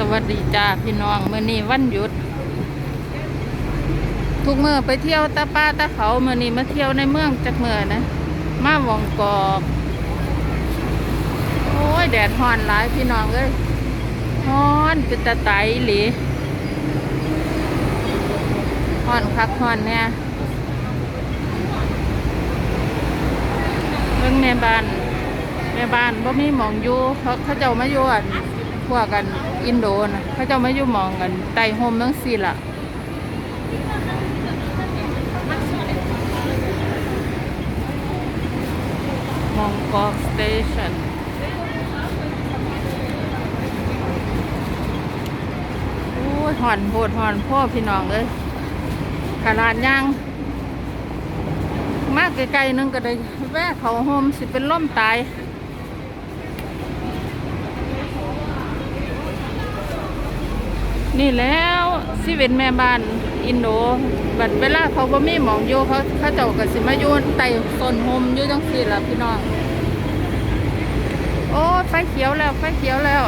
สวัสดีจ้าพี่น้องเมื้อนี้วันหยุด ทุกเมื่อไปเที่ยวตาป้าตาเขาเมื้อนี้มาเที่ยวในเมืองจักเมื่อนะ มาวองกอกโอ้ยแดดฮ้อนหลายพี่น้องเอ้ยฮ้อนเป็นตาไตหลีฮ้อนคักฮ้อนเนี่ยเบิ่องแม่บ้านแม่บ้านบ่มีหมองอยู่เขาเขาเจ้ามาอยู่อัน พวกกันอินโดนะเขาจ้ามาอยู่มองกันไต่โฮมทั้งสี่ละมองกอกสเตชันโอ้ยหอนโหดหอนพ่อพี่น้องเอ้ยขนาดย่างมากไกลๆนึงก็ได้แวะเขาโฮมสิเป็นล่มตาย นี่แล้วสิเวนแม่บ้านอินโดบัดเวลาเขาบ่มีหมองอยู่เขาเขาเจ้าก็สิมาอยู่ไต่ต้นโฮมอยู่จังซี่ล่ะพี่น้อง โอ้ไฟเขียวแล้วไฟเขียวแล้ว